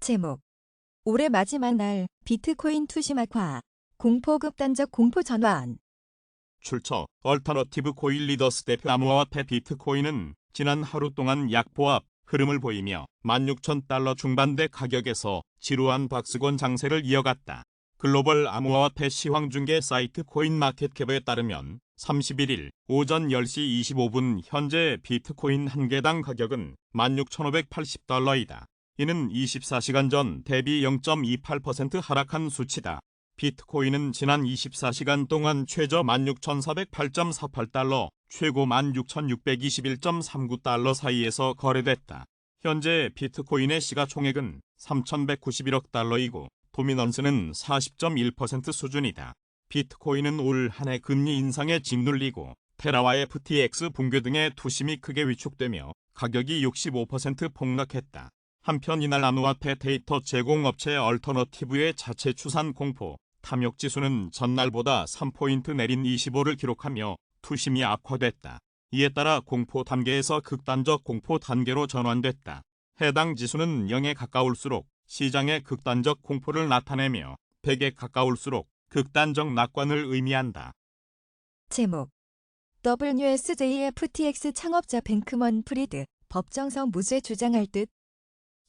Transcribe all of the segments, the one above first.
제목 올해 마지막 날 비트코인 투심학화 공포급단적 공포 전환 출처 얼터너티브 코인 리더스 대표 암호화폐 비트코인은 지난 하루 동안 약보합 흐름을 보이며 16,000달러 중반대 가격에서 지루한 박스권 장세를 이어갔다. 글로벌 암호화폐 시황 중개 사이트 코인마켓캡에 따르면 31일 오전 10시 25분 현재 비트코인 한 개당 가격은 16,580달러이다. 이는 24시간 전 대비 0.28% 하락한 수치다. 비트코인은 지난 24시간 동안 최저 16,408.48달러, 최고 16,621.39달러 사이에서 거래됐다. 현재 비트코인의 시가총액은 3,191억 달러이고 도미넌스는 40.1% 수준이다. 비트코인은 올 한 해 금리 인상에 짓눌리고 테라와 FTX 붕괴 등의 투심이 크게 위축되며 가격이 65% 폭락했다. 한편 이날 암호화폐 데이터 제공업체 얼터너티브의 자체 추산 공포 탐욕 지수는 전날보다 3포인트 내린 25를 기록하며 투심이 악화됐다. 이에 따라 공포 단계에서 극단적 공포 단계로 전환됐다. 해당 지수는 0에 가까울수록 시장의 극단적 공포를 나타내며 100에 가까울수록 극단적 낙관을 의미한다. 제목 WSJFTX 창업자 뱅크먼 프리드 법정성 무죄 주장할 듯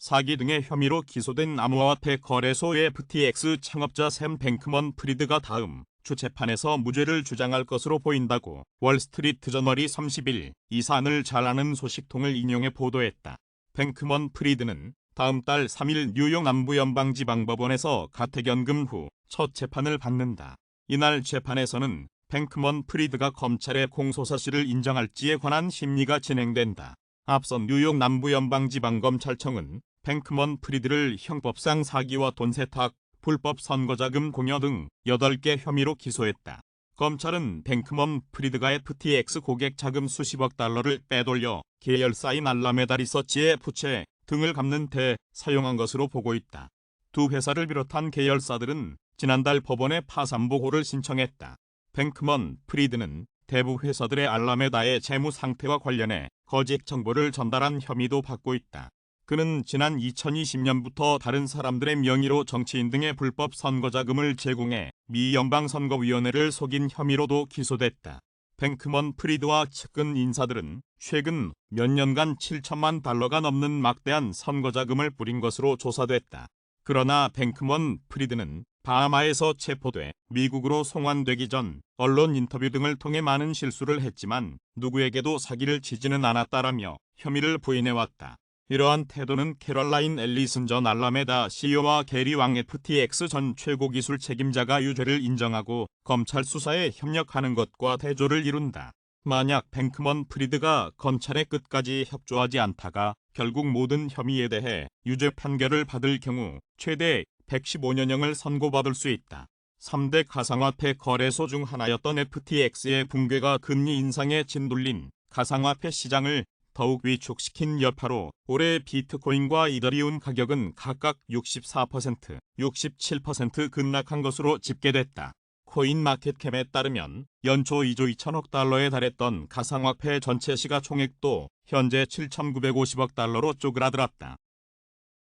사기 등의 혐의로 기소된 암호화폐 거래소 FTX 창업자 샘 뱅크먼 프리드가 다음 주 재판에서 무죄를 주장할 것으로 보인다고 월스트리트 저널이 30일 이 사안을 잘 아는 소식통을 인용해 보도했다. 뱅크먼 프리드는 다음 달 3일 뉴욕 남부연방지방법원에서 가택연금 후 첫 재판을 받는다. 이날 재판에서는 뱅크먼 프리드가 검찰의 공소 사실을 인정할지에 관한 심리가 진행된다. 앞선 뉴욕 남부연방지방검찰청은 뱅크먼 프리드를 형법상 사기와 돈 세탁, 불법 선거자금 공여 등 8개 혐의로 기소했다. 검찰은 뱅크먼 프리드가 FTX 고객 자금 수십억 달러를 빼돌려 계열사인 알라메다 리서치의 부채 등을 갚는 데 사용한 것으로 보고 있다. 두 회사를 비롯한 계열사들은 지난달 법원에 파산 보고를 신청했다. 뱅크먼 프리드는 대부 회사들의 알라메다의 재무 상태와 관련해 거짓 정보를 전달한 혐의도 받고 있다. 그는 지난 2020년부터 다른 사람들의 명의로 정치인 등의 불법 선거자금을 제공해 미 연방선거위원회를 속인 혐의로도 기소됐다. 뱅크먼 프리드와 측근 인사들은 최근 몇 년간 7천만 달러가 넘는 막대한 선거자금을 뿌린 것으로 조사됐다. 그러나 뱅크먼 프리드는 바하마에서 체포돼 미국으로 송환되기 전 언론 인터뷰 등을 통해 많은 실수를 했지만 누구에게도 사기를 치지는 않았다라며 혐의를 부인해왔다. 이러한 태도는 캐럴라인 앨리슨 전 알라메다 CEO와 게리 왕 FTX 전 최고 기술 책임자가 유죄를 인정하고 검찰 수사에 협력하는 것과 대조를 이룬다. 만약 뱅크먼 프리드가 검찰의 끝까지 협조하지 않다가 결국 모든 혐의에 대해 유죄 판결을 받을 경우 최대 115년형을 선고받을 수 있다. 3대 가상화폐 거래소 중 하나였던 FTX의 붕괴가 금리 인상에 진돌린 가상화폐 시장을 더욱 위축시킨 여파로 올해 비트코인과 이더리움 가격은 각각 64%, 67% 급락한 것으로 집계됐다. 코인마켓캡에 따르면 연초 2조 2천억 달러에 달했던 가상화폐 전체 시가 총액도 현재 7,950억 달러로 쪼그라들었다.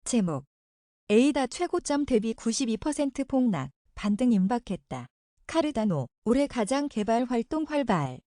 제목 에이다 최고점 대비 92% 폭락 반등 임박했다. 카르다노 올해 가장 개발 활동 활발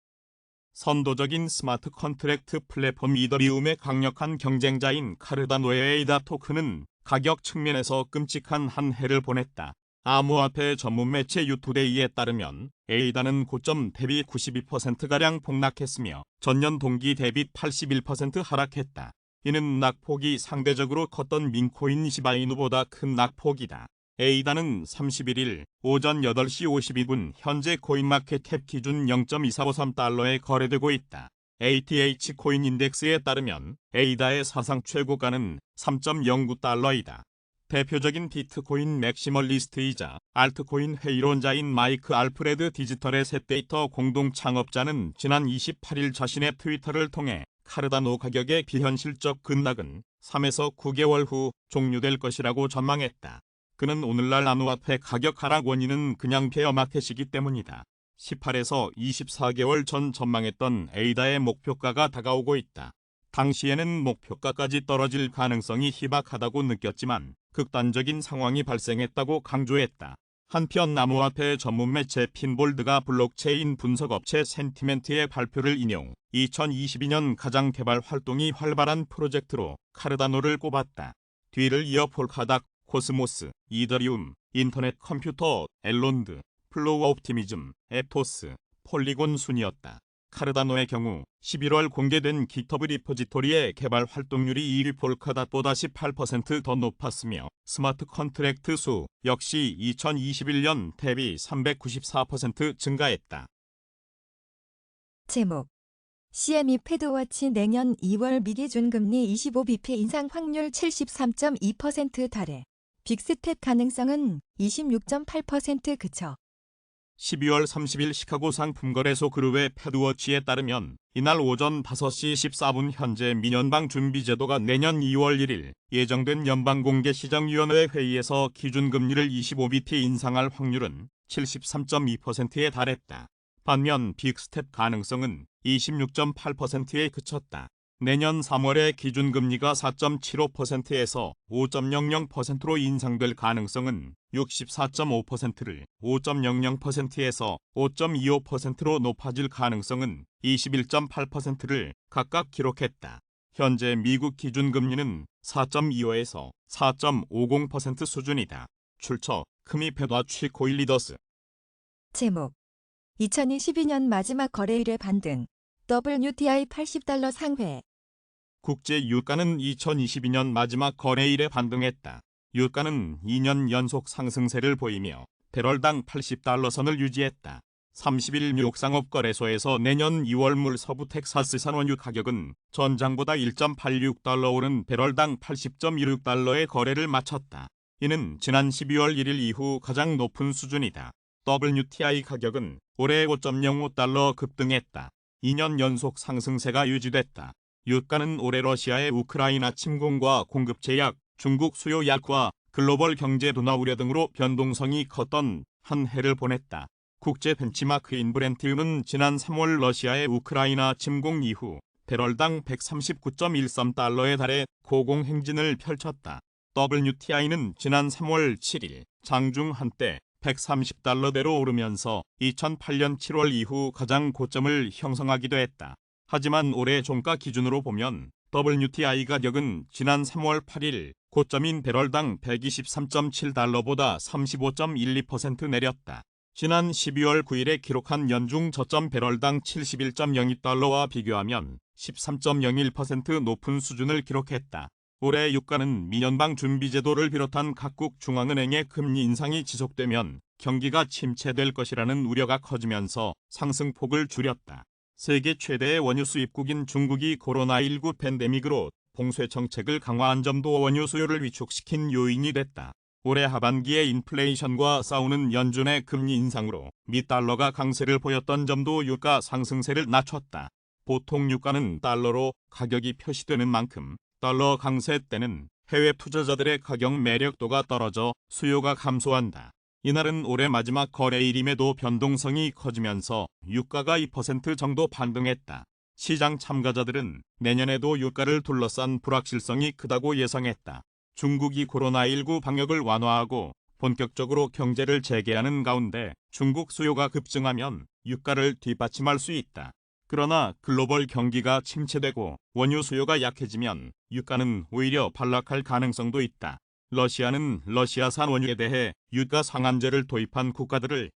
선도적인 스마트 컨트랙트 플랫폼 이더리움의 강력한 경쟁자인 카르다노의 에이다 토큰은 가격 측면에서 끔찍한 한 해를 보냈다. 암호화폐 전문 매체 유투데이에 따르면 에이다는 고점 대비 92%가량 폭락했으며 전년 동기 대비 81% 하락했다. 이는 낙폭이 상대적으로 컸던 민코인 시바이누보다 큰 낙폭이다. 에이다는 31일 오전 8시 52분 현재 코인마켓캡 기준 0.2453달러에 거래되고 있다. ATH 코인 인덱스에 따르면 에이다의 사상 최고가는 3.09달러이다. 대표적인 비트코인 맥시멀리스트이자 알트코인 회의론자인 마이크 알프레드 디지털의 셋데이터 공동 창업자는 지난 28일 자신의 트위터를 통해 카르다노 가격의 비현실적 급락은 3에서 9개월 후 종료될 것이라고 전망했다. 그는 오늘날 암호화폐 가격 하락 원인은 그냥 베어마켓이기 때문이다. 18에서 24개월 전 전망했던 에이다의 목표가가 다가오고 있다. 당시에는 목표가까지 떨어질 가능성이 희박하다고 느꼈지만 극단적인 상황이 발생했다고 강조했다. 한편 암호화폐 전문 매체 핀볼드가 블록체인 분석 업체 센티멘트의 발표를 인용 2022년 가장 개발 활동이 활발한 프로젝트로 카르다노를 꼽았다. 뒤를 이어 폴카닥, 코스모스, 이더리움, 인터넷 컴퓨터, 엘론드, 플로우 옵티미즘, 에토스, 폴리곤 순이었다. 카르다노의 경우 11월 공개된 기터브 리포지토리의 개발 활동률이 1위 폴카닷보다 18%더 높았으며 스마트 컨트랙트 수 역시 2021년 대비 394% 증가했다. 제목 CME 패드워치 내년 2월 미기준 금리 25bp 인상 확률 73.2% 달해 빅스텝 가능성은 26.8% 그쳐 12월 30일 시카고 상품거래소 그룹의 패드워치에 따르면 이날 오전 5시 14분 현재 민연방 준비제도가 내년 2월 1일 예정된 연방공개시장위원회 회의에서 기준금리를 25bp 인상할 확률은 73.2%에 달했다. 반면 빅스텝 가능성은 26.8%에 그쳤다. 내년 3월에 기준금리가 4.75%에서 5.00%로 인상될 가능성은 64.5%를 5.00%에서 5.25%로 높아질 가능성은 21.8%를 각각 기록했다. 현재 미국 기준금리는 4.25에서 4.50% 수준이다. 출처 크미페다 취코일 리더스 제목 2022년 마지막 거래일의 반등 WTI 80달러 상회 국제 유가는 2022년 마지막 거래일에 반등했다. 유가는 2년 연속 상승세를 보이며 배럴당 80달러 선을 유지했다. 30일 뉴욕 상업거래소에서 내년 2월 물 서부 텍사스 산 원유 가격은 전장보다 1.86달러 오른 배럴당 80.16달러의 거래를 마쳤다. 이는 지난 12월 1일 이후 가장 높은 수준이다. WTI 가격은 올해 5.05달러 급등했다. 2년 연속 상승세가 유지됐다. 유가는 올해 러시아의 우크라이나 침공과 공급 제약, 중국 수요 약화, 글로벌 경제 둔화 우려 등으로 변동성이 컸던 한 해를 보냈다. 국제 벤치마크인 브렌트유는 지난 3월 러시아의 우크라이나 침공 이후 배럴당 139.13달러에 달해 고공 행진을 펼쳤다. WTI는 지난 3월 7일 장중 한때 130달러대로 오르면서 2008년 7월 이후 가장 고점을 형성하기도 했다. 하지만 올해 종가 기준으로 보면 WTI 가격은 지난 3월 8일 고점인 배럴당 123.7달러보다 35.12% 내렸다. 지난 12월 9일에 기록한 연중 저점 배럴당 71.02달러와 비교하면 13.01% 높은 수준을 기록했다. 올해 유가는 민연방 준비제도를 비롯한 각국 중앙은행의 금리 인상이 지속되면 경기가 침체될 것이라는 우려가 커지면서 상승폭을 줄였다. 세계 최대의 원유 수입국인 중국이 코로나19 팬데믹으로 봉쇄 정책을 강화한 점도 원유 수요를 위축시킨 요인이 됐다. 올해 하반기에 인플레이션과 싸우는 연준의 금리 인상으로 미 달러가 강세를 보였던 점도 유가 상승세를 낮췄다. 보통 유가는 달러로 가격이 표시되는 만큼 달러 강세 때는 해외 투자자들의 가격 매력도가 떨어져 수요가 감소한다. 이날은 올해 마지막 거래일임에도 변동성이 커지면서 유가가 2% 정도 반등했다. 시장 참가자들은 내년에도 유가를 둘러싼 불확실성이 크다고 예상했다. 중국이 코로나19 방역을 완화하고 본격적으로 경제를 재개하는 가운데 중국 수요가 급증하면 유가를 뒷받침할 수 있다. 그러나 글로벌 경기가 침체되고 원유 수요가 약해지면 유가는 오히려 반락할 가능성도 있다. 러시아는 러시아산 원유에 대해 유가 상한제를 도입한 국가들을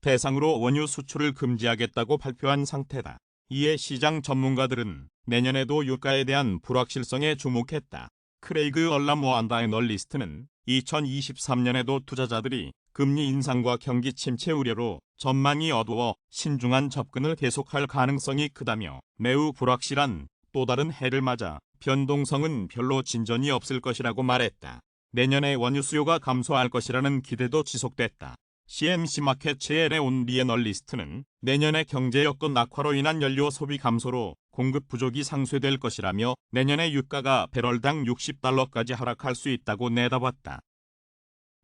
대상으로 원유 수출을 금지하겠다고 발표한 상태다. 이에 시장 전문가들은 내년에도 유가에 대한 불확실성에 주목했다. 크레이그 얼람워안다 애널리스트는 2023년에도 투자자들이 금리 인상과 경기 침체 우려로 전망이 어두워 신중한 접근을 계속할 가능성이 크다며 매우 불확실한 또 다른 해를 맞아 변동성은 별로 진전이 없을 것이라고 말했다. 내년에 원유 수요가 감소할 것이라는 기대도 지속됐다. CMC 마켓 제엘의 온 리애널리스트는 내년의 경제 여건 악화로 인한 연료 소비 감소로 공급 부족이 상쇄될 것이라며 내년의 유가가 배럴당 60달러까지 하락할 수 있다고 내다봤다.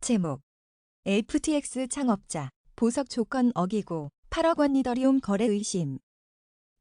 제목 FTX 창업자 보석 조건 어기고 8억 원 이더리움 거래 의심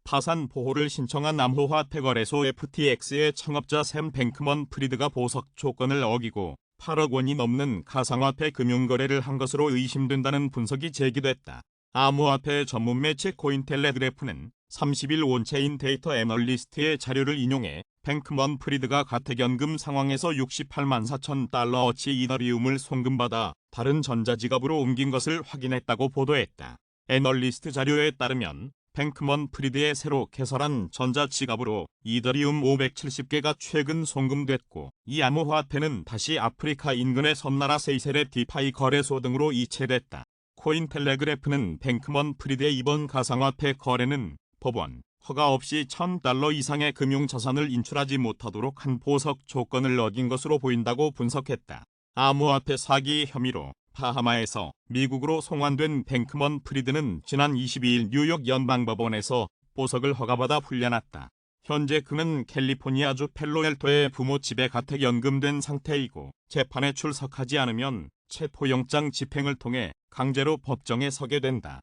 파산 보호를 신청한 암호화폐 거래소 FTX의 창업자 샘 뱅크먼 프리드가 보석 조건을 어기고 8억 원이 넘는 가상화폐 금융거래를 한 것으로 의심된다는 분석이 제기됐다. 암호화폐 전문 매체 코인텔레그래프는 30일 온체인 데이터 애널리스트의 자료를 인용해 뱅크먼 프리드가 가택연금 상황에서 68만 4천 달러어치 이더리움을 송금받아 다른 전자지갑으로 옮긴 것을 확인했다고 보도했다. 애널리스트 자료에 따르면 뱅크먼 프리드의 새로 개설한 전자지갑으로 이더리움 570개가 최근 송금됐고 이 암호화폐는 다시 아프리카 인근의 섬나라 세이셀의 디파이 거래소 등으로 이체됐다. 코인텔레그래프는 뱅크먼 프리드의 이번 가상화폐 거래는 법원 허가 없이 1000달러 이상의 금융자산을 인출하지 못하도록 한 보석 조건을 어긴 것으로 보인다고 분석했다. 암호화폐 사기 혐의로 파하마에서 미국으로 송환된 뱅크먼 프리드는 지난 22일 뉴욕 연방법원에서 보석을 허가받아 풀려났다. 현재 그는 캘리포니아주 펠로엘토의 부모 집에 가택 연금된 상태이고 재판에 출석하지 않으면 체포영장 집행을 통해 강제로 법정에 서게 된다.